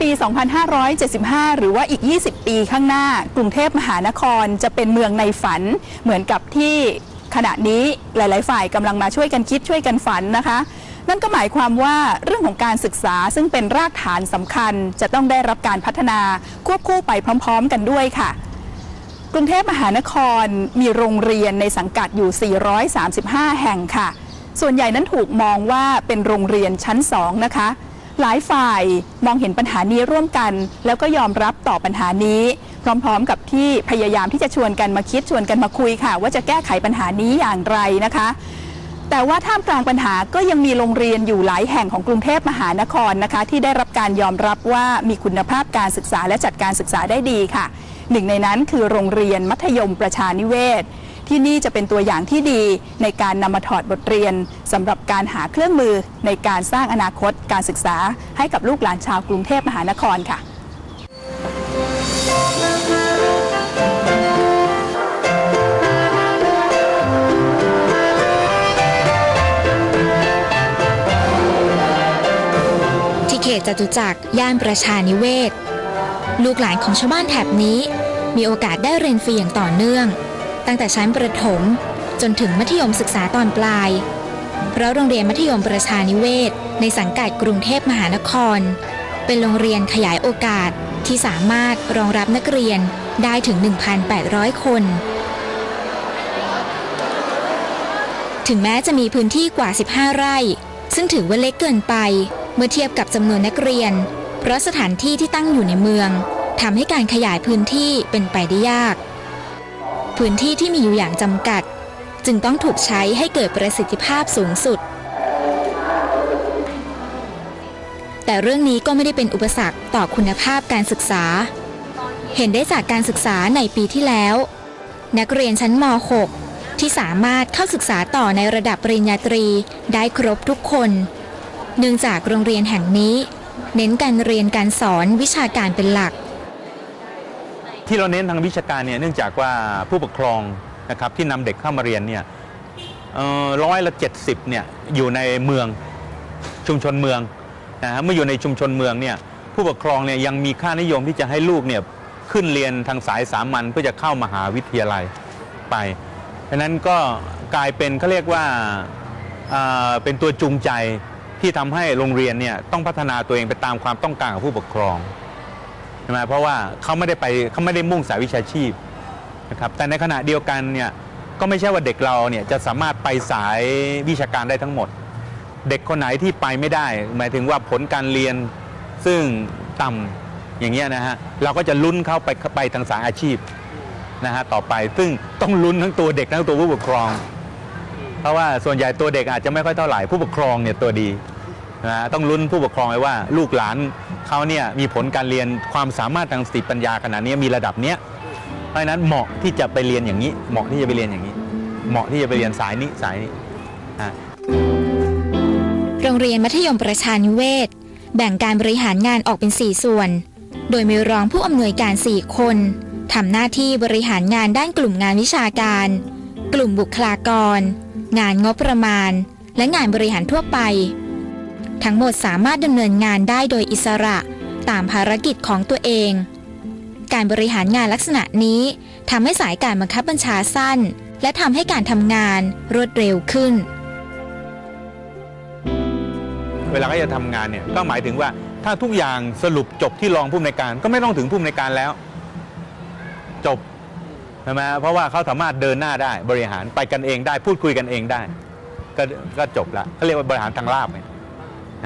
ปี 2575 หรือว่าอีก 20 ปีข้างหน้า กรุงเทพมหานครจะเป็นเมืองในฝัน เหมือนกับที่ขณะนี้หลาย ๆ ฝ่ายกำลังมาช่วยกันคิดช่วยกันฝันนะคะ นั่นก็หมายความว่าเรื่องของการศึกษาซึ่งเป็นรากฐานสำคัญ จะต้องได้รับการพัฒนาควบคู่ไปพร้อม ๆ กันด้วยค่ะกรุงเทพมหานครมีโรงเรียนในสังกัดอยู่ 435 แห่งค่ะ ส่วนใหญ่นั้นถูกมองว่าเป็นโรงเรียนชั้น 2 นะคะ หลายฝ่ายมองเห็นปัญหานี้ร่วมกัน แล้วก็ยอมรับต่อปัญหานี้ พร้อมๆ กับที่พยายามที่จะชวนกันมาคิดชวนกันมาคุยค่ะ ว่าจะแก้ไขปัญหานี้อย่างไรนะคะ แต่ว่าท่ามกลางปัญหาก็ยังมีโรงเรียนอยู่หลายแห่งของกรุงเทพมหานครนะคะ ที่ได้รับการยอมรับว่ามีคุณภาพการศึกษาและจัดการศึกษาได้ดีค่ะ หนึ่งในนั้นคือโรงเรียนมัธยมประชานิเวศ ที่นี่จะเป็นตัวอย่างที่ดีในการนำมาถอดบทเรียนสำหรับการหาเครื่องมือในการสร้างอนาคตการศึกษาให้กับลูกหลานชาวกรุงเทพมหานครค่ะที่เขตจตุจักรย่านประชานิเวศ ลูกหลานของชาวบ้านแถบนี้ มีโอกาสได้เรียนฟรีอย่างต่อเนื่อง ตั้งแต่ชั้นประถมจนถึงมัธยมศึกษาตอนปลาย เพราะโรงเรียนมัธยมประชานิเวศ ในสังกัดกรุงเทพมหานคร เป็นโรงเรียนขยายโอกาสที่สามารถรองรับนักเรียนได้ถึง 1,800 คน ถึงแม้จะมีพื้นที่กว่า 15 ไร่ ซึ่งถือว่าเล็กเกินไป เมื่อเทียบกับจำนวนนักเรียน เพราะสถานที่ที่ตั้งอยู่ในเมืองทำให้การขยายพื้นที่เป็นไปได้ยาก พื้นที่ที่มีอยู่อย่างจำกัด จึงต้องถูกใช้ให้เกิดประสิทธิภาพสูงสุด แต่เรื่องนี้ก็ไม่ได้เป็นอุปสรรคต่อคุณภาพการศึกษา เห็นได้จากการศึกษาในปีที่แล้ว นักเรียนชั้นม .6 ที่สามารถเข้าศึกษาต่อในระดับปริญญาตรีได้ครบทุกคน เนื่องจากโรงเรียนแห่งนี้ เน้นการเรียนการสอนวิชาการเป็นหลัก ที่เราเน้นทางวิชาการเนี่ยเนื่องจากว่าผู้ปกครองนะครับที่นำเด็กเข้ามาเรียนเนี่ยร้อยละเจ็ดสิบเนี่ยอยู่ในเมืองชุมชนเมืองนะฮะเมื่ออยู่ในชุมชนเมืองเนี่ยผู้ปกครองเนี่ยยังมีค่านิยมที่จะให้ลูกเนี่ยขึ้นเรียนทางสายสามัญเพื่อจะเข้ามหาวิทยาลัยไปดังนั้นก็กลายเป็นเขาเรียกว่าอ่าเป็นตัวจูงใจที่ทำให้โรงเรียนเนี่ยต้องพัฒนาตัวเองไปตามความต้องการของผู้ปกครอง ช่ไหมเพราะว่าเขาไม่ได้ไปเขาไม่ได้มุ่งสายวิชาชีพนะครับแต่ในขณะเดียวกันเนี่ยก็ไม่ใช่ว่าเด็กเราเนี่ยจะสามารถไปสายวิชาการได้ทั้งหมด เด็กคนไหนที่ไปไม่ได้ หมายถึงว่าผลการเรียนซึ่งต่ำอย่างเงี้ยนะฮะเราก็จะลุ้นเข้าไปไปทางสายอาชีพนะฮะต่อไปซึ่งต้องลุ้นทั้งตัวเด็กทั้งตัวผู้ปกครอง เพราะว่าส่วนใหญ่ตัวเด็กอาจจะไม่ค่อยเท่าไหร่ผู้ปกครองเนี่ยตัวดีนะฮะต้องลุ้นผู้ปกครองไว้ว่าลูกหลาน เขาเนี่ยมีผลการเรียนความสามารถทางสติปัญญาขนาดนี้มีระดับเนี้ยเพราะฉะนั้นเหมาะที่จะไปเรียนอย่างนี้ เหมาะที่จะไปเรียนอย่างนี้ เหมาะที่จะไปเรียนสายนี้สายนี้โรงเรียนมัธยมประชานิเวศ แบ่งการบริหารงานออกเป็น 4 ส่วน โดยมีรองผู้อำนวยการ 4 คนทำหน้าที่บริหารงานด้านกลุ่มงานวิชาการ กลุ่มบุคลากร งานงบประมาณ และงานบริหารทั่วไป ทั้งหมดสามารถดำเนินงานได้โดยอิสระตามภารกิจของตัวเอง การบริหารงานลักษณะนี้ทำให้สายการบังคับบัญชาสั้น และทำให้การทำงานรวดเร็วขึ้น เวลาเขาจะทำงานเนี่ยก็หมายถึงว่าถ้าทุกอย่างสรุปจบที่รองผู้อำนวยการก็ไม่ต้องถึงผู้อำนวยการแล้ว จบใช่ไหมเพราะว่าเขาสามารถเดินหน้าได้บริหารไปกันเองได้พูดคุยกันเองได้ ก็ก็จบละเขาเรียกว่าบริหารทางลาบไงนะ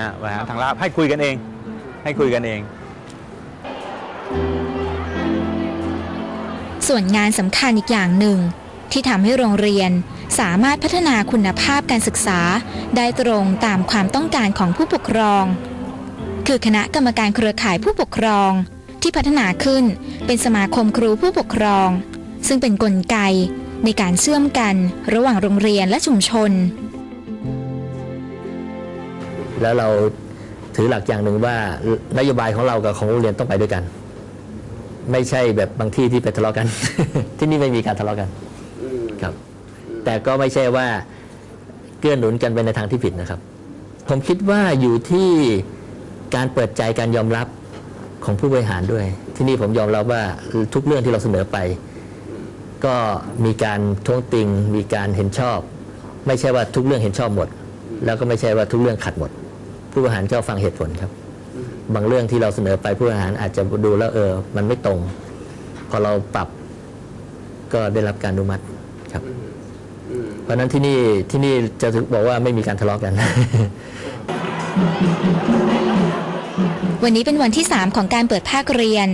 ฮะบริหารทางลาบให้คุยกันเอง ให้คุยกันเอง ส่วนงานสำคัญอีกอย่างหนึ่ง ที่ทำให้โรงเรียนสามารถพัฒนาคุณภาพการศึกษา ได้ตรงตามความต้องการของผู้ปกครอง คือคณะกรรมการเครือข่ายผู้ปกครอง ที่พัฒนาขึ้นเป็นสมาคมครูผู้ปกครอง ซึ่งเป็นนกลไกในการเชื่อมกันระหว่างโรงเรียนและชุมชน แล้วเราถือหลักอย่างหนึ่งว่านโยบายของเรากับของโรงเรียนต้องไปด้วยกัน ไม่ใช่แบบบางที่ที่ไปทะเลาะกัน ที่นี่ไม่มีการทะเลาะกันครับ แต่ก็ไม่ใช่ว่าเกื้อหนุนกันไปในทางที่ผิดนะครับ ผมคิดว่าอยู่ที่การเปิดใจการยอมรับของผู้บริหารด้วย ที่นี่ผมยอมรับว่าทุกเรื่องที่เราเสนอไป ก็มีการท้วงติง มีการเห็นชอบ ไม่ใช่ว่าทุกเรื่องเห็นชอบหมด แล้วก็ไม่ใช่ว่าทุกเรื่องขัดหมด ผู้บริหารก็ฟังเหตุผลครับ บางเรื่องที่เราเสนอไปผู้บริหารอาจจะดูแล้วเออ มันไม่ตรง พอเราปรับก็ได้รับการอนุมัติครับ เพราะนั้นที่นี่ที่นี่จะบอกว่าไม่มีการทะเลาะกันวันนี้เป็นวันที่ 3 ของการเปิดภาคเรียน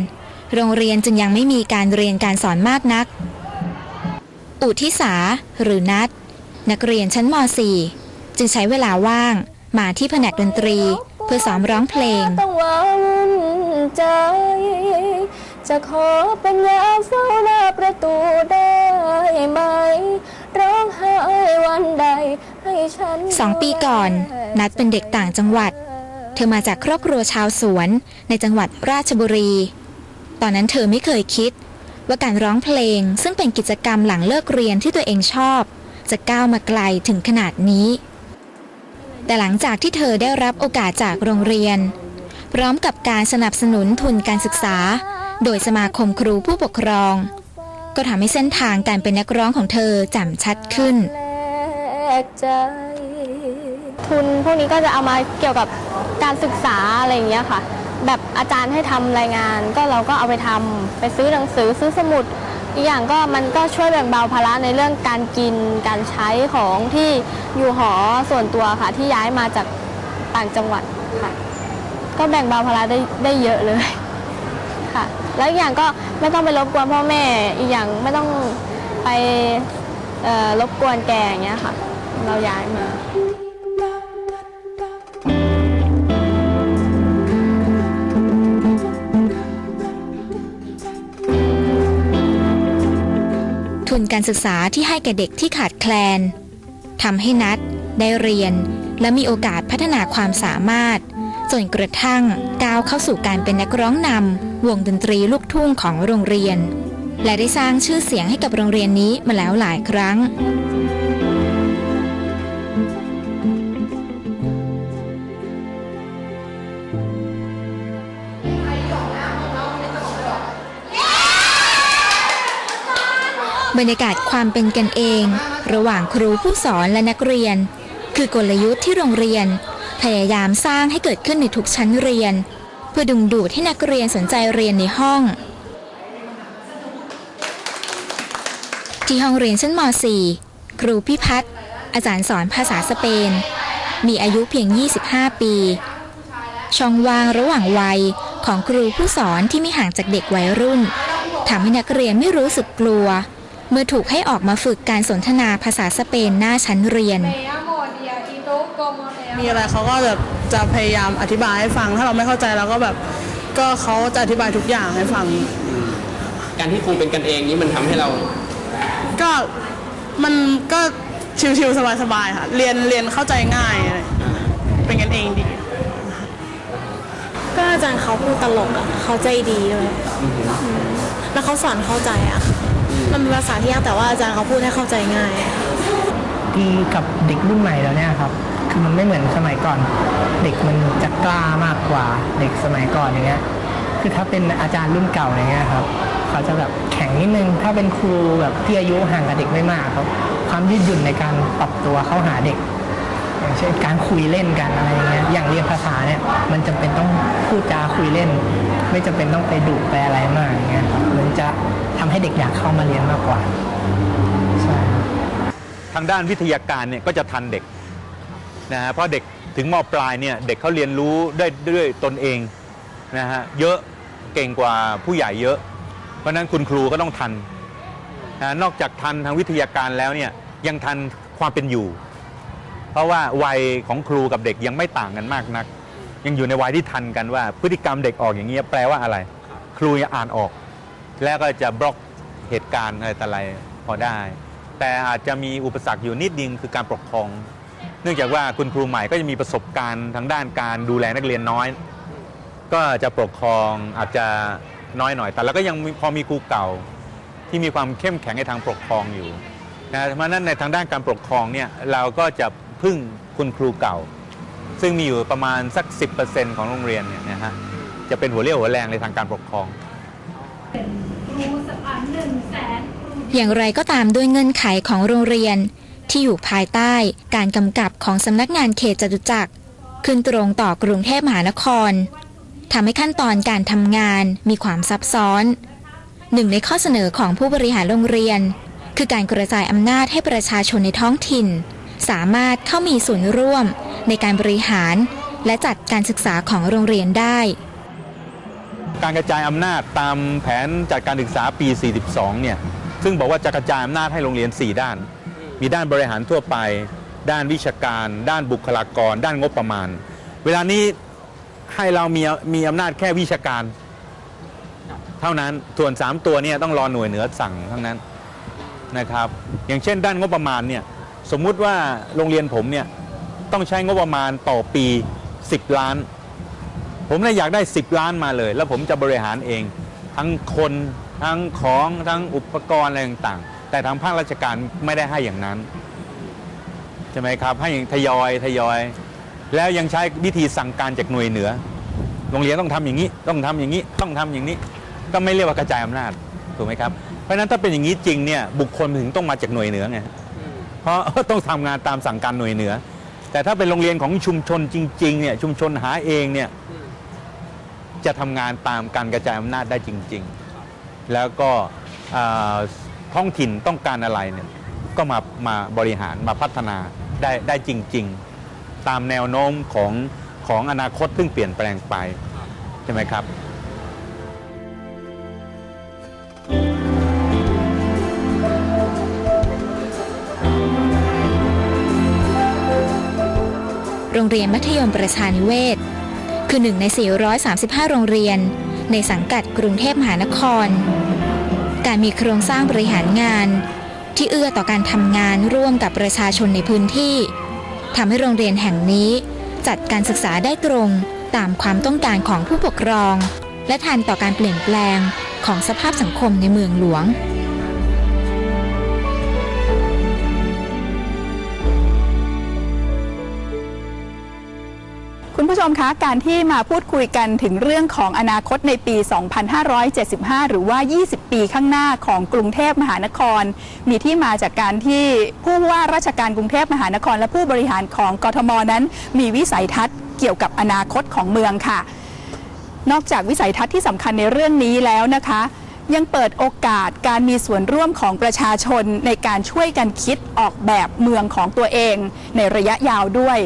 โรงเรียนจึงยังไม่มีการเรียนการสอนมากนัก อุทิสาหรือนัด นักเรียนชั้นม .4 จึงใช้เวลาว่าง มาที่แผนกดนตรี เพื่อซ้อมร้องเพลงต้องหวังใจ จะขอเป็นยามเฝ้าหน้าประตูได้ไหม ร้องไห้วันใดให้ฉันสองปีก่อน นัดเป็นเด็กต่างจังหวัด เธอมาจากครอบครัวชาวสวนในจังหวัดราชบุรี ตอนนั้นเธอไม่เคยคิด ว่าการร้องเพลงซึ่งเป็นกิจกรรมหลังเลิกเรียนที่ตัวเองชอบ จะก้าวมาไกลถึงขนาดนี้ แต่หลังจากที่เธอได้รับโอกาสจากโรงเรียน พร้อมกับการสนับสนุนทุนการศึกษา โดยสมาคมครูผู้ปกครอง ก็ทำให้เส้นทางการเป็นนักร้องของเธอแจ่มชัดขึ้น ทุนพวกนี้ก็จะเอามาเกี่ยวกับการศึกษาอะไรอย่างเงี้ยค่ะ แบบอาจารย์ให้ทำรายงานก็เราก็เอาไปทำไปซื้อหนังสือซื้อสมุด อีกอย่างก็มันก็ช่วยแบ่งเบาภาระในเรื่องการกินการใช้ของที่อยู่หอส่วนตัวค่ะ ที่ย้ายมาจากต่างจังหวัดค่ะ ก็แบ่งเบาภาระได้ได้เยอะเลยค่ะ แล้วอีกอย่างก็ไม่ต้องไปรบกวนพ่อแม่ อีกอย่างไม่ต้องไปรบกวนแกอย่างเงี้ยค่ะ เราย้ายมา นการศึกษาที่ให้แก่เด็กที่ขาดแคลนทำให้นัดได้เรียน และมีโอกาสพัฒนาความสามารถ จนกระทั่งก้าวเข้าสู่การเป็นนักร้องนำวงดนตรีลูกทุ่งของโรงเรียน และได้สร้างชื่อเสียงให้กับโรงเรียนนี้มาแล้วหลายครั้ง บรรยากาศความเป็นกันเอง ระหว่างครูผู้สอนและนักเรียน คือกลยุทธ์ที่โรงเรียน พยายามสร้างให้เกิดขึ้นในทุกชั้นเรียน เพื่อดึงดูดให้นักเรียนสนใจเรียนในห้อง ที่ห้องเรียนชั้นม .4 ครูพิพัฒน์อาจารย์สอนภาษาสเปน มีอายุเพียง 25 ปี ช่องว่างระหว่างวัยของครูผู้สอนที่ไม่ห่างจากเด็กวัยรุ่นทำให้นักเรียนไม่รู้สึกกลัว เมื่อถูกให้ออกมาฝึกการสนทนาภาษาสเปนหน้าชั้นเรียน มีอะไรเขาก็แบบจะพยายามอธิบายให้ฟัง ถ้าเราไม่เข้าใจเราก็แบบก็เขาจะอธิบายทุกอย่างให้ฟัง การที่ครูเป็นกันเองนี้มันทำให้เรา ก็มันก็ชิวๆสบายๆค่ะ เรียนเรียนเข้าใจง่ายอะไรเป็นกันเองดี ก็อาจารย์เขาพูดตลกอะเขาใจดีด้วยแล้วเขาสอนเข้าใจอะ มันเป็นภาษาที่ยากแต่ว่าอาจารย์เขาพูดให้เข้าใจง่าย ดีกับเด็กรุ่นใหม่แล้วเนี่ยครับ คือมันไม่เหมือนสมัยก่อน เด็กมันจะกล้ามากกว่าเด็กสมัยก่อนอย่างเงี้ย คือถ้าเป็นอาจารย์รุ่นเก่าอย่างเงี้ยครับ เขาจะแบบแข็งนิดนึง ถ้าเป็นครูแบบที่อายุห่างกับเด็กไม่มากครับ ความยืดหยุ่นในการปรับตัวเข้าหาเด็ก อย่างเช่นการคุยเล่นกันอะไรเงี้ยอย่างเรียนภาษาเนี่ยมันจำเป็นต้องพูดจาคุยเล่น ไม่จำเป็นต้องไปดุไปอะไรมากอย่างเงี้ยมันจะทำให้เด็กอยากเข้ามาเรียนมากกว่าใช่ทางด้านวิทยาการเนี่ยก็จะทันเด็กนะฮะเพราะเด็กถึงมปลายเนี่ยเด็กเขาเรียนรู้ได้ด้วยตนเองนะฮะเยอะเก่งกว่าผู้ใหญ่เยอะ เพราะฉะนั้นคุณครูก็ต้องทันนะนอกจากทันทางวิทยาการแล้วเนี่ยยังทันความเป็นอยู่ เพราะว่าวัยของครูกับเด็กยังไม่ต่างกันมากนัก ยังอยู่ในวัยที่ทันกันว่า พฤติกรรมเด็กออกอย่างเงี้ยแปลว่าอะไร ครูยังอ่านออก แล้วก็จะบล็อกเหตุการณ์อะไรต่ออะไรพอได้ แต่อาจจะมีอุปสรรคอยู่นิดนึงคือการปกครอง เนื่องจากว่าคุณครูใหม่ก็จะมีประสบการณ์ทางด้านการดูแลนักเรียนน้อย ก็จะปกครองอาจจะน้อยหน่อย แต่เราก็ยังพอมีครูเก่าที่มีความเข้มแข็งในทางปกครองอยู่นะเพราะฉะนั้นในทางด้านการปกครองเนี่ยเราก็จะ พึ่งคุณครูเก่า ซึ่งมีอยู่ประมาณสัก 10%ของโรงเรียนเนี่ยนะฮะจะเป็นหัวเรี่ยวหัวแรงในทางการปกครอง อย่างไรก็ตามด้วยเงื่อนไขของโรงเรียน ที่อยู่ภายใต้การกำกับของสำนักงานเขตจตุจักร ขึ้นตรงต่อกรุงเทพมหานครทำให้ขั้นตอนการทำงานมีความซับซ้อน หนึ่งในข้อเสนอของผู้บริหารโรงเรียน คือการกระจายอำนาจให้ประชาชนในท้องถิ่น สามารถเข้ามีส่วนร่วมในการบริหาร และจัดการศึกษาของโรงเรียนได้ การกระจายอำนาจตามแผนจัดการศึกษาปี 42 เนี่ย ซึ่งบอกว่าจะกระจายอำนาจให้โรงเรียน 4 ด้าน มีด้านบริหารทั่วไป ด้านวิชาการ ด้านบุคลากร ด้านงบประมาณ เวลานี้ให้เรามีมีอำนาจแค่วิชาการ เท่านั้นส่วน 3 ตัวเนี่ยต้องรอหน่วยเหนือสั่งทั้งนั้นนะครับ อย่างเช่น ด้านงบประมาณเนี่ย สมมุติว่าโรงเรียนผมเนี่ยต้องใช้งบประมาณต่อปี 10 ล้าน ผมเลยอยากได้ 10 ล้านมาเลย แล้วผมจะบริหารเอง ทั้งคนทั้งของทั้งอุปกรณ์อะไรต่างๆ แต่ทางภาคราชการไม่ได้ให้อย่างนั้นใช่ไหมครับให้อย่างทยอยทยอย แล้วยังใช้วิธีสั่งการจากหน่วยเหนือ โรงเรียนต้องทำอย่างนี้ ต้องทำอย่างนี้ต้องทำอย่างนี้ ก็ไม่เรียกว่ากระจายอำนาจถูกไหมครับเพราะฉะนั้นถ้าเป็นอย่างนี้จริงเนี่ยบุคคลถึงต้องมาจากหน่วยเหนือไง ราะต้องทำงานตามสั่งการหน่วยเหนือ แต่ถ้าเป็นโรงเรียนของชุมชนจริงๆเนี่ยชุมชนหาเองเนี่ยจะทำงานตามการกระจายอำนาจได้จริง ๆ แล้วก็ท้องถิ่นต้องการอะไรเนี่ยก็มามาบริหารมาพัฒนาได้ได้จริง ๆ ตามแนวโน้มของของอนาคตซึ่งเปลี่ยนแปลงไปใช่ไหมครับ เรียนมัธยมประชานิเวศ คือหนึ่งใน 435 โรงเรียน ในสังกัดกรุงเทพมหานคร การมีโครงสร้างบริหารงาน ที่เอื้อต่อการทำงานร่วมกับประชาชนในพื้นที่ทำให้โรงเรียนแห่งนี้จัดการศึกษาได้ตรงตามความต้องการของผู้ปกครอง และทันต่อการเปลี่ยนแปลงของสภาพสังคมในเมืองหลวง คุณผู้ชมคะการที่มาพูดคุยกันถึงเรื่องของอนาคตในปี 2575 หรือว่า 20 ปีข้างหน้าของกรุงเทพมหานคร มีที่มาจากการที่ผู้ว่าราชการกรุงเทพมหานคร และผู้บริหารของกทมนั้น มีวิสัยทัศน์เกี่ยวกับอนาคตของเมืองค่ะ นอกจากวิสัยทัศน์ที่สำคัญในเรื่องนี้แล้วนะคะ ยังเปิดโอกาสการมีส่วนร่วมของประชาชนในการช่วยกันคิดออกแบบเมืองของตัวเอง ในระยะยาวด้วย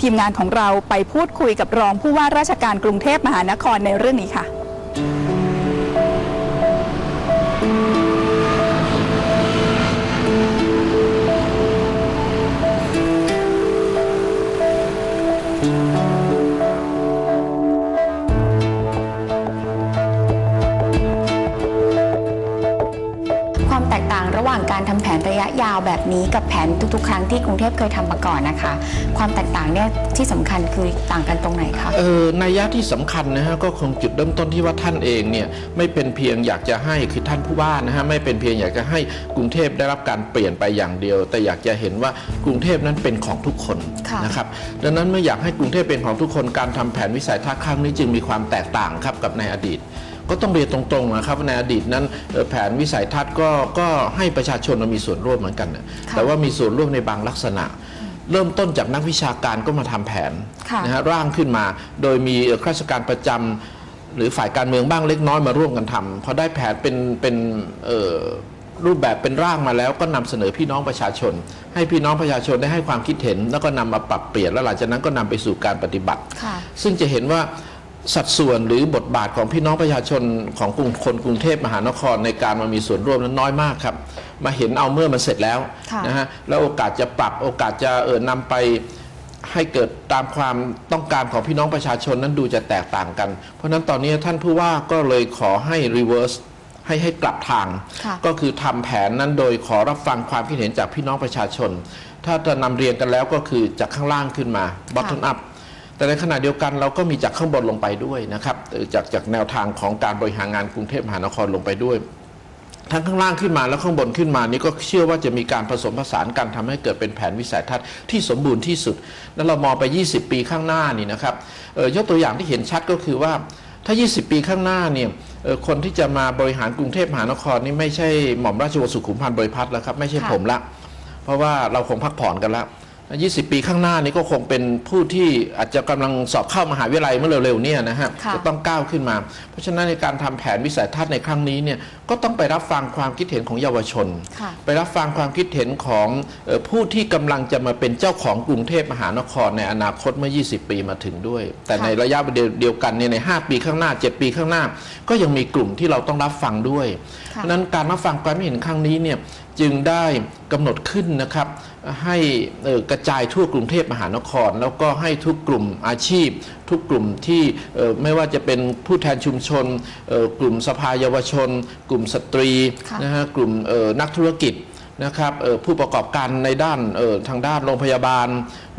ทีมงานของเราไปพูดคุยกับรองผู้ว่าราชการกรุงเทพมหานครในเรื่องนี้ค่ะ ระยะยาวแบบนี้กับแผนทุกๆ ครั้งที่กรุงเทพเคยทำมาก่อนนะคะ ความแตกต่างเนี่ยที่สำคัญคือต่างกันตรงไหนคะเออนัยยะที่สำคัญนะฮะก็คงจุดเริ่มต้นที่ว่าท่านเองเนี่ยไม่เป็นเพียงอยากจะให้คือท่านผู้ว่านะฮะไม่เป็นเพียงอยากจะให้กรุงเทพได้รับการเปลี่ยนไปอย่างเดียว แต่อยากจะเห็นว่ากรุงเทพนั้นเป็นของทุกคนค่ะนะครับดังนั้นเมื่ออยากให้กรุงเทพเป็นของทุกคนการทำแผนวิสัยทัศน์ครั้งนี้จึงมีความแตกต่างครับกับในอดีต ก็ต้องเรียนตรงๆนะครับว่าในอดีตนั้นเอ่อแผนวิสัยทัศน์ก็ก็ให้ประชาชนมีส่วนร่วมเหมือนกันนะแต่ว่ามีส่วนร่วมในบางลักษณะเริ่มต้นจากนักวิชาการก็มาทำแผนค่ะนะฮะร่างขึ้นมา โดยมีเอ่อข้าราชการประจำหรือฝ่ายการเมืองบ้างเล็กน้อยมาร่วมกันทำพอได้แผนเป็นเป็นเอ่อรูปแบบเป็นร่างมาแล้วก็นำเสนอพี่น้องประชาชน ให้พี่น้องประชาชนได้ให้ความคิดเห็น แล้วก็นำมาปรับเปลี่ยนแล้วหลังจากนั้นก็นำไปสู่การปฏิบัติค่ะซึ่งจะเห็นว่า สัดส่วนหรือบทบาทของพี่น้องประชาชนของกรุงคนกรุงเทพมหานครในการมามีส่วนร่วมนั้นน้อยมากครับ มาเห็นเอาเมื่อมันเสร็จแล้วค่ะนะฮะแล้วโอกาสจะปรับโอกาสจะเออนำไปให้เกิดตามความต้องการของพี่น้องประชาชนนั้นดูจะแตกต่างกัน เพราะฉะนั้นตอนนี้ท่านผู้ว่าก็เลยขอให้ reverse ให้ให้กลับทางค่ะก็คือทำแผนนั้นโดยขอรับฟังความคิดเห็นจากพี่น้องประชาชน ถ้าจะนำเรียนกันแล้วก็คือจากข้างล่างขึ้นมา bottom up แต่ในขณะเดียวกันเราก็มีจากข้างบนลงไปด้วยนะครับจากจากแนวทางของการบริหารงานกรุงเทพมหานครลงไปด้วย ทั้งข้างล่างขึ้นมาแล้วข้างบนขึ้นมานี่ก็เชื่อว่าจะมีการผสมผสานกันทำให้เกิดเป็นแผนวิสัยทัศน์ที่สมบูรณ์ที่สุด แล้วเรามองไป 20 ปีข้างหน้านี่นะครับยกตัวอย่างที่เห็นชัดก็คือว่าถ้า 20 ปีข้างหน้าเนี่ยคนที่จะมาบริหารกรุงเทพมหานครนี่ไม่ใช่หม่อมราชวงศ์สุขุมพันธ์บริพัตรแล้วครับไม่ใช่ผมละ เพราะว่าเราคงพักผ่อนกันแล้ว 20 ปีข้างหน้านี้ก็คงเป็นผู้ที่อาจจะกำลังสอบเข้ามหาวิทยาลัยเมื่อเร็วๆเนี่ยนะฮะค่ะจะต้องก้าวขึ้นมา เพราะฉะนั้นในการทำแผนวิสัยทัศน์ในครั้งนี้เนี่ยก็ต้องไปรับฟังความคิดเห็นของเยาวชนค่ะไปรับฟังความคิดเห็นของเอ่อผู้ที่กำลังจะมาเป็นเจ้าของกรุงเทพมหานครในอนาคตเมื่อ 20 ปีมาถึงด้วย แต่ค่ะในระยะเดียวกันเนี่ยใน 5 ปีข้างหน้า 7 ปีข้างหน้า ก็ยังมีกลุ่มที่เราต้องรับฟังด้วยเพค่ะราะฉะนั้นการรับฟังความเห็นครั้งนี้เนี่ย จึงได้กำหนดขึ้นนะครับให้เอ่อกระจายทั่วกรุงเทพมหานคร แล้วก็ให้ทุกกลุ่มอาชีพ ทุกกลุ่มที่เอ่อไม่ว่าจะเป็นผู้แทนชุมชนเอ่อกลุ่มสภาเยาวชน กลุ่มสตรีค่ะนะฮะกลุ่มเอ่อนักธุรกิจ นะครับเอ่อผู้ประกอบการในด้านเอ่อทางด้านโรงพยาบาล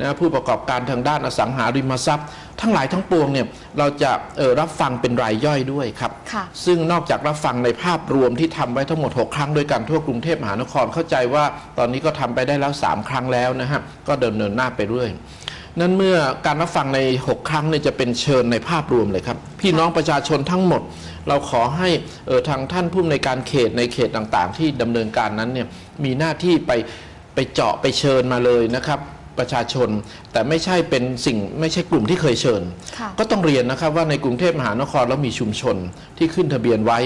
นะผู้ประกอบการทางด้านอสังหาริมทรัพย์ ทั้งหลายทั้งปวงเนี่ยเราจะเอ่อรับฟังเป็นรายย่อยด้วยครับค่ะซึ่งนอกจากรับฟังในภาพรวมที่ทำไว้ทั้งหมด 6 ครั้งด้วยกันทั่วกรุงเทพมหานครเข้าใจว่าตอนนี้ก็ทำไปได้แล้ว 3 ครั้งแล้วนะฮะก็เดินเนินหน้าไปเรื่อย นั้นเมื่อการรับฟังใน 6 ครั้งเนี่ยจะเป็นเชิญในภาพรวมเลยครับ พี่น้องประชาชนทั้งหมด เราขอให้เอ่อทางท่านผู้อำนวยการเขตในเขตต่างๆ ที่ดำเนินการนั้นเนี่ยมีหน้าที่ไปไปเจาะไปเชิญมาเลยนะครับประชาชน แต่ไม่ใช่เป็นสิ่งไม่ใช่กลุ่มที่เคยเชิญค่ะก็ต้องเรียนนะครับว่าในกรุงเทพมหานครแล้วมีชุมชนที่ขึ้นทะเบียนไว้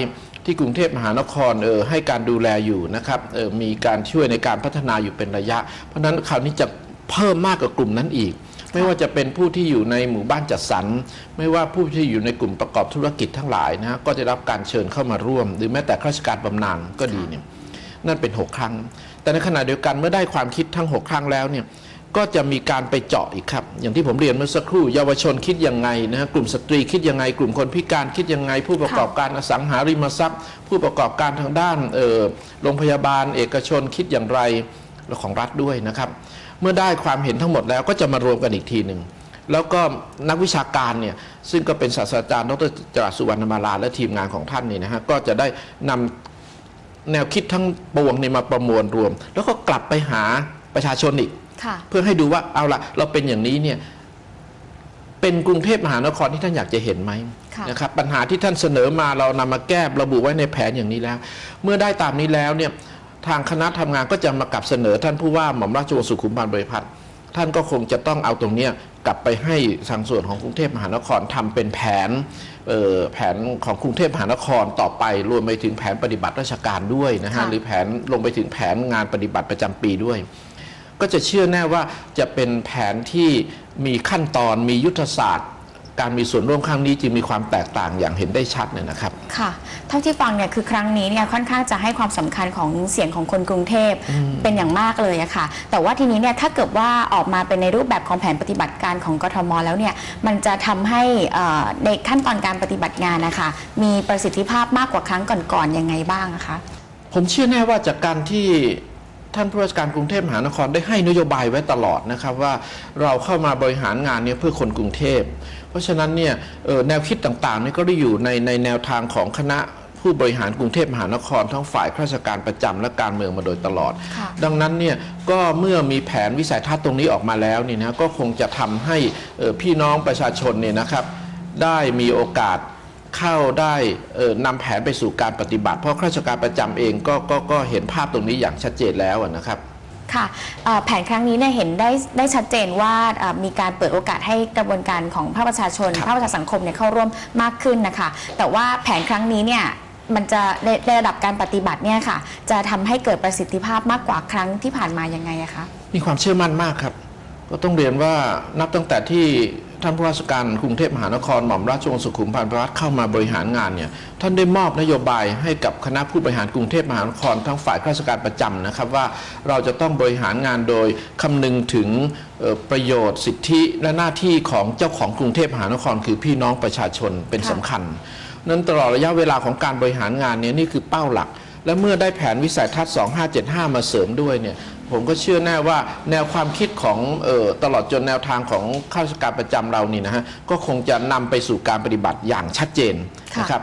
ที่กรุงเทพมหานครเออให้การดูแลอยู่นะครับเออมีการช่วยในการพัฒนาอยู่เป็นระยะ เพราะฉะนั้นคราวนี้จะเพิ่มมากกว่ากลุ่มนั้นอีก ไม่ว่าจะเป็นผู้ที่อยู่ในหมู่บ้านจัดสรร ไม่ว่าผู้ที่อยู่ในกลุ่มประกอบธุรกิจทั้งหลายนะฮะก็จะรับการเชิญเข้ามาร่วม หรือแม้แต่ข้าราชการบำนาญก็ดีเนี่ยนั่นเป็น 6 ครั้ง แต่ในขณะเดียวกันเมื่อได้ความคิดทั้ง 6 ครั้งแล้วเนี่ยก็จะมีการไปเจาะอีกครับ อย่างที่ผมเรียนเมื่อสักครู่เยาวชนคิดยังไงนะฮะกลุ่มสตรีคิดยังไง กลุ่มคนพิการคิดยังไง ผู้ประกอบการอสังหาริมทรัพย์ ผู้ประกอบการทางด้านเอ่อโรงพยาบาลเอกชนคิดอย่างไร และของรัฐด้วยนะครับ เมื่อได้ความเห็นทั้งหมดแล้วก็จะมารวมกันอีกทีหนึ่งแล้วก็นักวิชาการเนี่ยซึ่งก็เป็นศาสตราจารย์ดรจรัสสุวรรณมาลาและทีมงานของท่านนี่นะฮะก็จะได้นำแนวคิดทั้งปวงเนี่ยมาประมวลรวม แล้วก็กลับไปหาประชาชนอีกค่ะเพื่อให้ดูว่าเอาละเราเป็นอย่างนี้เนี่ยเป็นกรุงเทพมหานครที่ท่านอยากจะเห็นไหมค่ะนะครับปัญหาที่ท่านเสนอมาเรานำมาแก้ระบุไว้ในแผนอย่างนี้แล้ว เมื่อได้ตามนี้แล้วเนี่ย ทางคณะทำงานก็จะมากลับเสนอท่านผู้ว่าหม่อมราชวงศ์สุขุมพันธ์บริพัตรท่านก็คงจะต้องเอาตรงเนี้ยกลับไปให้ทางส่วนของกรุงเทพมหานครทำเป็นแผนเอ่อแผนของกรุงเทพมหานครต่อไป รวมไปถึงแผนปฏิบัติราชการด้วยนะฮะค่ะหรือแผนลงไปถึงแผนงานปฏิบัติประจำปีด้วย ก็จะเชื่อแน่ว่าจะเป็นแผนที่มีขั้นตอนมียุทธศาสตร์ การมีส่วนร่วมครั้งนี้จึงมีความแตกต่างอย่างเห็นได้ชัดเนี่ยนะครับ ค่ะ เท่าที่ฟังเนี่ยคือครั้งนี้เนี่ยค่อนข้างจะให้ความสำคัญของเสียงของคนกรุงเทพเป็นอย่างมากเลยอะค่ะ แต่ว่าทีนี้เนี่ยถ้าเกิดว่าออกมาเป็นในรูปแบบของแผนปฏิบัติการของกทม แล้วเนี่ยมันจะทำให้เอ่อในขั้นตอนการปฏิบัติงานนะคะมีประสิทธิภาพมากกว่าครั้งก่อนๆยังไงบ้างอะคะ ผมเชื่อแน่ว่าจากการที่ ท่านผู้ว่าราชการกรุงเทพมหานครได้ให้นโยบายไว้ตลอดนะครับว่าเราเข้ามาบริหารงานเนี่ยเพื่อคนกรุงเทพ เพราะฉะนั้นเนี่ยเอ่อแนวคิดต่างๆนี่ก็ได้อยู่ในในแนวทางของคณะผู้บริหารกรุงเทพมหานครทั้งฝ่ายข้าราชการประจำและการเมืองมาโดยตลอดค่ะดังนั้นเนี่ยก็เมื่อมีแผนวิสัยทัศน์ตรงนี้ออกมาแล้วเนี่ยนะก็คงจะทำให้เอ่อพี่น้องประชาชนเนี่ยนะครับได้มีโอกาส เข้าได้เอ่อนำแผนไปสู่การปฏิบัติ เพราะข้าราชการประจำเองก็ก็ก็เห็นภาพตรงนี้อย่างชัดเจนแล้วอะนะครับค่ะเอ่อแผนครั้งนี้เนี่ยเห็นได้ได้ชัดเจนว่าเอ่อมีการเปิดโอกาสให้กระบวนการของภาคประชาชนครับภาคประชาสังคมเนี่ยเข้าร่วมมากขึ้นนะคะ แต่ว่าแผนครั้งนี้เนี่ยมันจะในในระดับการปฏิบัติเนี่ยค่ะ จะทำให้เกิดประสิทธิภาพมากกว่าครั้งที่ผ่านมายังไงอะคะมีความเชื่อมั่นมากครับ ก็ต้องเรียนว่านับตั้งแต่ที่ ท่านผู้ว่าราชการกรุงเทพมหานครหม่อมราชวงศ์สุขุมพันธ์ประวัติเข้ามาบริหารงานเนี่ยท่านได้มอบนโยบายให้กับคณะผู้บริหารกรุงเทพมหานครทั้งฝ่ายข้าราชการประจำนะครับว่าเราจะต้องบริหารงานโดยคำนึงถึงประโยชน์สิทธิและหน้าที่ของเจ้าของกรุงเทพมหานคร คือพี่น้องประชาชนเป็นสำคัญ นั้นตลอดระยะเวลาของการบริหารงานเนี่ยนี่คือเป้าหลัก และเมื่อได้แผนวิสัยทัศน์ 2575 มาเสริมด้วยเนี่ยผมก็เชื่อแน่ว่าแนวความคิดของออตลอดจนแนวทางของข้าราชการประจำเรานี่นะฮะก็คงจะนำไปสู่การปฏิบัติอย่างชัดเจนะนะครับ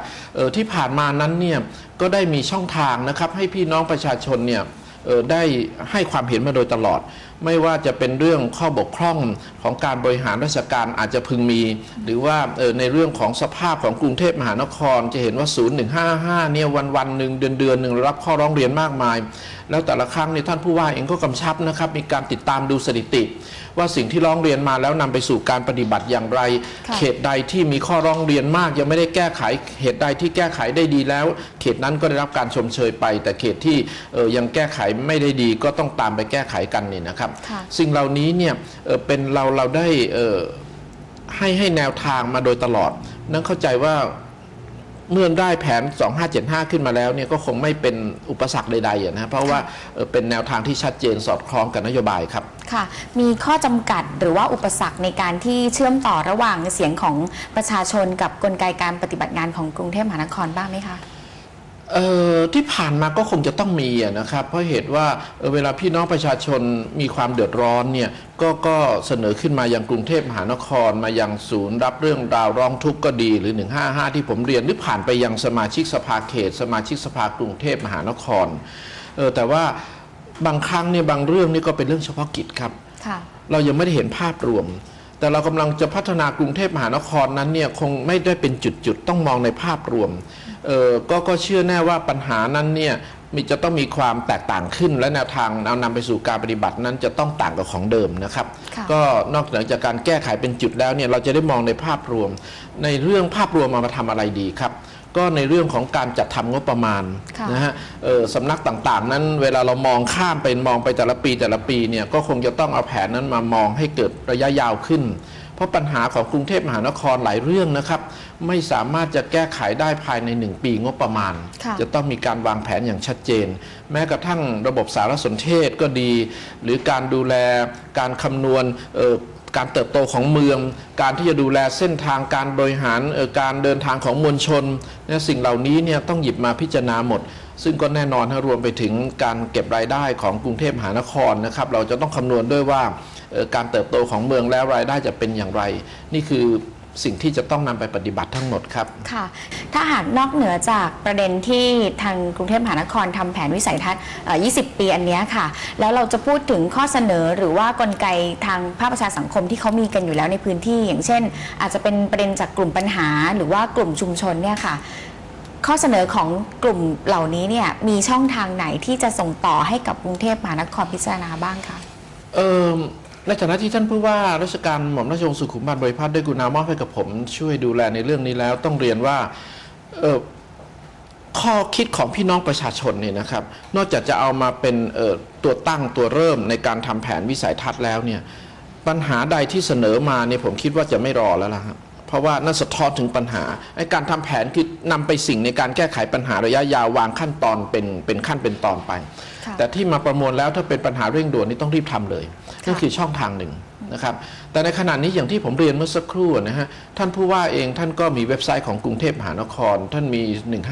ที่ผ่านมานั้นเนี่ยก็ได้มีช่องทางนะครับให้พี่น้องประชาชนเนี่ย ได้ให้ความเห็นมาโดยตลอด ไม่ว่าจะเป็นเรื่องข้อบกพร่องของการบริหารราชการอาจจะพึงมี หรือว่าในเรื่องของสภาพของกรุงเทพมหานคร จะเห็นว่า 0155 เนี่ยวันวันหนึ่งเดือนเดือนหนึ่งรับข้อร้องเรียนมากมาย แล้วแต่ละครั้งเนี่ยท่านผู้ว่าเองก็กำชับนะครับมีการติดตามดูสถิติ ว่าสิ่งที่ร้องเรียนมาแล้วนำไปสู่การปฏิบัติอย่างไรค่ะเขตใดที่มีข้อร้องเรียนมาก ยังไม่ได้แก้ไขเหตุใดที่แก้ไขได้ดีแล้ว เขตนั้นก็ได้รับการชมเชยไป แต่เขตที่เอ่อยังแก้ไขไม่ได้ดีก็ต้องตามไปแก้ไขกันนี่นะครับค่ะสิ่งเหล่านี้เนี่ยเอ่อเป็นเราเราได้เอ่อให้ให้แนวทางมาโดยตลอด นั่นเข้าใจว่า เมื่อได้แผน 2575 ขึ้นมาแล้วเนี่ยก็คงไม่เป็นอุปสรรคใดๆอะนะเพราะว่าเอ่อเป็นแนวทางที่ชัดเจนสอดคล้องกับนโยบายครับค่ะ มีข้อจำกัดหรือว่าอุปสรรคในการที่เชื่อมต่อระหว่างเสียงของประชาชนกับกลไกการปฏิบัติงานของกรุงเทพมหานครบ้างไหมคะ เอ่อที่ผ่านมาก็คงจะต้องมีอะนะครับ เพราะเหตุว่าเอ่อเวลาพี่น้องประชาชนมีความเดือดร้อนเนี่ยก็ก็เสนอขึ้นมายังกรุงเทพมหานคร มายังศูนย์รับเรื่องราวร้องทุกข์ก็ดีหรือ 155 ที่ผมเรียนหรือผ่านไปยังสมาชิกสภาเขต สมาชิกสภากรุงเทพมหานครเออแต่ว่าบางครั้งเนี่ยบางเรื่องนี่ก็เป็นเรื่องเฉพาะกิจครับค่ะเรายังไม่ได้เห็นภาพรวมแต่เรากำลังจะพัฒนากรุงเทพมหานครนั้นเนี่ยคงไม่ได้เป็นจุดๆ ต้องมองในภาพรวม เออก็ก็เชื่อแน่ว่าปัญหานั้นเนี่ยมีจะต้องมีความแตกต่างขึ้น และแนวทางเอานำไปสู่การปฏิบัตินั้นจะต้องต่างกับของเดิมนะครับค่ะก็นอกเหนือจากการแก้ไขเป็นจุดแล้วเนี่ยเราจะได้มองในภาพรวม ในเรื่องภาพรวมมามาทำอะไรดีครับ ก็ในเรื่องของการจัดทำงบประมาณค่ะนะฮะเอ่อสำนักต่างๆ นั้นเวลาเรามองข้ามไปมองไปแต่ละปีแต่ละปีเนี่ยก็คงจะต้องเอาแผนนั้นมามองให้เกิดระยะยาวขึ้น เพราะปัญหาของกรุงเทพมหานครหลายเรื่องนะครับ ไม่สามารถจะแก้ไขได้ภายใน 1 ปีงบประมาณค่ะจะต้องมีการวางแผนอย่างชัดเจน แม้กระทั่งระบบสารสนเทศก็ดี หรือการดูแลการคำนวณเอ่อ การเติบโตของเมือง การที่จะดูแลเส้นทางการบริหารการเดินทางของมวลชนเนี่ยสิ่งเหล่านี้เนี่ยต้องหยิบมาพิจารณาหมด ซึ่งก็แน่นอนฮะรวมไปถึงการเก็บรายได้ของกรุงเทพมหานครนะครับ เราจะต้องคำนวณด้วยว่าการเติบโตของเมืองแล้วรายได้จะเป็นอย่างไร นี่คือ สิ่งที่จะต้องนำไปปฏิบัติทั้งหมดครับค่ะ ถ้าหากนอกเหนือจากประเด็นที่ทางกรุงเทพมหานครทำแผนวิสัยทัศน์เอ่อ20 ปีอันเนี้ยค่ะ แล้วเราจะพูดถึงข้อเสนอหรือว่ากลไกทางภาคประชาสังคมที่เขามีกันอยู่แล้วในพื้นที่ อย่างเช่น อาจจะเป็นประเด็นจากกลุ่มปัญหา หรือว่ากลุ่มชุมชนเนี่ยค่ะข้อเสนอของกลุ่มเหล่านี้เนี่ยมีช่องทางไหนที่จะส่งต่อให้กับกรุงเทพมหานครพิจารณาบ้างคะเออ ในฐานะที่ท่านผู้ว่าราชการหม่อมราชวงศ์สุขุมพันธ์บริพัตรได้กุณามอบให้กับผม ช่วยดูแลในเรื่องนี้แล้ว ต้องเรียนว่าข้อคิดของพี่น้องประชาชนเนี่ยนะครับ นอกจากจะเอามาเป็นตัวตั้งตัวเริ่มในการทำแผนวิสัยทัศน์แล้วเนี่ยปัญหาใดที่เสนอมาเนี่ยผมคิดว่าจะไม่รอแล้วล่ะครับเพราะว่านั่นสะท้อนถึงปัญหาไอ้การทำแผนคือนำไปสิ่งในการแก้ไขปัญหาระยะยาววางขั้นตอนเป็นเป็นขั้นเป็นตอนไป แต่ที่มาประมวลแล้วถ้าเป็นปัญหาเร่งด่วนนี่ต้องรีบทำเลย นั่นคือช่องทางหนึ่งนะครับแต่ในขณะนี้อย่างที่ผมเรียนเมื่อสักครู่นะฮะท่านผู้ว่าเองท่านก็มีเว็บไซต์ของกรุงเทพมหานคร ท่านมี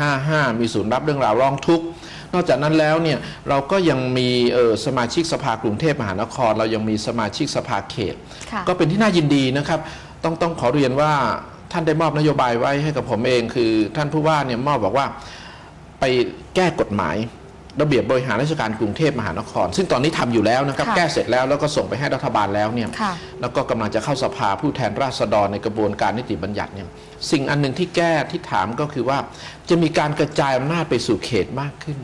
155 มีศูนย์รับเรื่องราวร้องทุกข์นอกจากนั้นแล้วเนี่ยเราก็ยังมีเอ่อสมาชิกสภากรุงเทพมหานคร เรายังมีสมาชิกสภาเขตค่ะก็เป็นที่น่ายินดีนะครับ ต้องต้องขอเรียนว่าท่านได้มอบนโยบายไว้ให้กับผมเองคือ ท่านผู้ว่าเนี่ยมอบบอกว่าไปแก้กฎหมาย ระเบียบบริหารราชการกรุงเทพมหานคร ซึ่งตอนนี้ทำอยู่แล้วนะครับค่ะแก้เสร็จแล้วแล้วก็ส่งไปให้รัฐบาลแล้วเนี่ยค่ะแล้วก็กำลังจะเข้าสภาผู้แทนราษฎรในกระบวนการนิติบัญญัติเนี่ยสิ่งอันหนึ่งที่แก้ที่ถามก็คือว่า จะมีการกระจายอำนาจไปสู่เขตมากขึ้น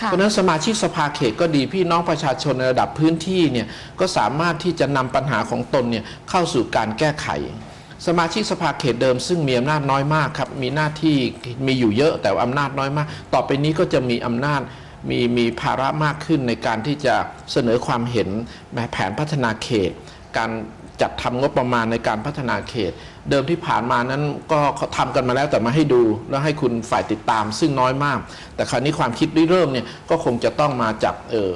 ค่ะเพราะฉะนั้นสมาชิกสภาเขตก็ดีพี่น้องประชาชนในระดับพื้นที่เนี่ยก็สามารถที่จะนำปัญหาของตนเนี่ยเข้าสู่การแก้ไข สมาชิกสภาเขตเดิม ซึ่งมีอำนาจน้อยมากครับมีหน้าที่มีอยู่เยอะแต่ว่าอำนาจน้อยมาก ต่อไปนี้ก็จะมีอำนาจ มีมีภาระมากขึ้นในการที่จะเสนอความเห็นแผนพัฒนาเขต การจัดทำงบประมาณในการพัฒนาเขต เดิมที่ผ่านมานั้นก็เขาทำกันมาแล้วแต่มาให้ดูแล้วให้คุณฝ่ายติดตามซึ่งน้อยมาก แต่คราวนี้ความคิดริเริ่มเนี่ยก็คงจะต้องมาจากเออ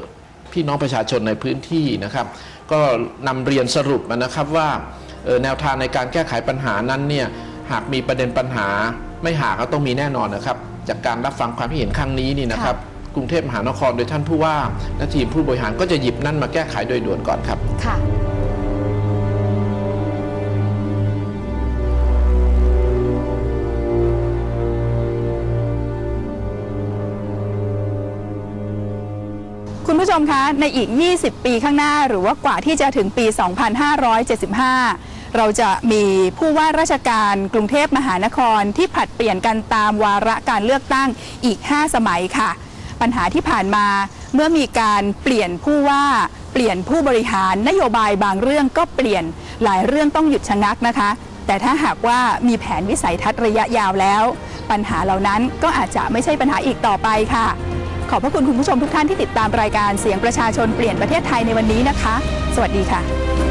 พี่น้องประชาชนในพื้นที่นะครับ ก็นำเรียนสรุปมานะครับว่าเออแนวทางในการแก้ไขปัญหานั้นเนี่ยหากมีประเด็นปัญหาไม่หากก็ต้องมีแน่นอนนะครับ จากการรับฟังความคิดเห็นครั้งนี้นี่นะครับ กรุงเทพมหานครโดยท่านผู้ว่าและทีมผู้บริหารก็จะหยิบนั่นมาแก้ไขโดยด่วนก่อนครับค่ะคุณผู้ชมคะ ในอีก 20 ปีข้างหน้า หรือว่ากว่าที่จะถึงปี 2575 เราจะมีผู้ว่าราชการกรุงเทพมหานครที่ผลัดเปลี่ยนกันตามวาระการเลือกตั้งอีก 5 สมัยค่ะ ปัญหาที่ผ่านมาเมื่อมีการเปลี่ยนผู้ว่าเปลี่ยนผู้บริหารนโยบายบางเรื่องก็เปลี่ยนหลายเรื่องต้องหยุดชะงักนะคะ แต่ถ้าหากว่ามีแผนวิสัยทัศน์ระยะยาวแล้ว ปัญหาเหล่านั้นก็อาจจะไม่ใช่ปัญหาอีกต่อไปค่ะ ขอบพระคุณคุณผู้ชมทุกท่านที่ติดตามรายการเสียงประชาชนเปลี่ยนประเทศไทยในวันนี้นะคะ สวัสดีค่ะ